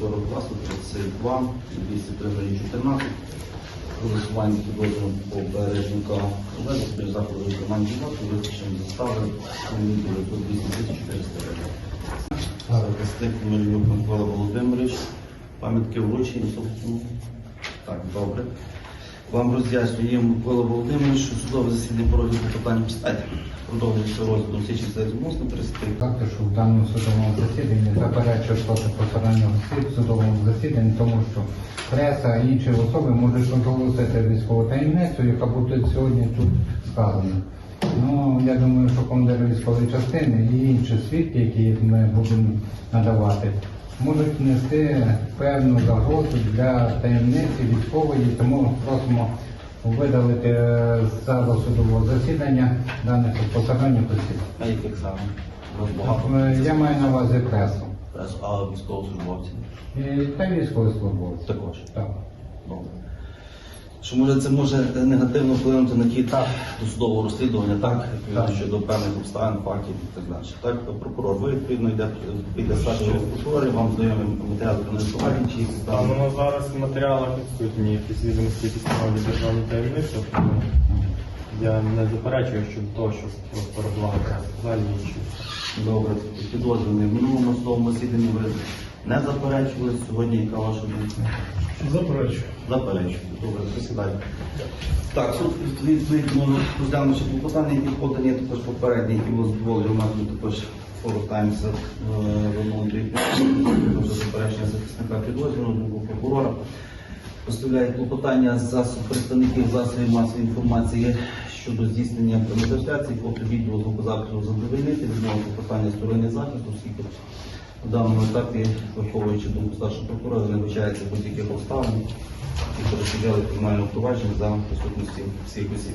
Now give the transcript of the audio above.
42, 132, 203, 14. Голосування підрозділом по бережника проведення спільно заходу виконання ділянки, визначені застави, сумі 908 400 гривень. Костик Мельнюк Володимирович, пам'ятки вручені, собственно. Так, добре. Вам роз'яснює Микола Володимирович, що судове засідання по розгляду питання пістаті. Продовжується розгляд всіх чисел змусних перестиг. Сказати, що в даному судовому засіданні заперечує проти посилання осіб в судовому засіданні, тому що преса і інші особи можуть оголосити військову таємницю, яка буде сьогодні тут сказана. Ну, я думаю, що командири військової частини і інші свідки, які ми будемо надавати, можуть нести певну загрозу для таємниці військової, тому просимо видалити е, з залу судового засідання даних посадання осіб. А яких саме? Е, Я маю на увазі пресу. Пресу, а військовослужбовців та й військовослужбовці. також. Так. Добре. Що може це може негативно вплинути на ті етап досудового розслідування, так, відповідно Так. щодо певних обставин, фактів і так далі. Так, то прокурор, ви відповідно йде піде старшого прокурора, вам знайомі матеріали про несування чи якісь там. воно зараз в матеріалах відсутні якісь відомості, які становлять державну таємницю, я не заперечую щодо того, що просто розлагати залі інші. Добре, підозрюваний. В минулому судовому засіданні ви не заперечували. Сьогодні яка ваша думка? Заперечую. Заперечую. Добре, присідайте. Так, суд відповідно розглянувши клопотання, які подані також попередні, які було задоволені, ми також повертаємося е, в одному до заперечення захисника підозрюваного, думку прокурора. Поставляє клопотання засоб представників засобів масової інформації щодо здійснення трансляції, фото відео звукозапису задовольнити, відмови клопотання сторони захисту, оскільки в даному етапі, враховуючи думку старшого прокурора, не вбачається будь-яких обставин, які перешкоджали кримінальне провадження за присутності всіх осіб.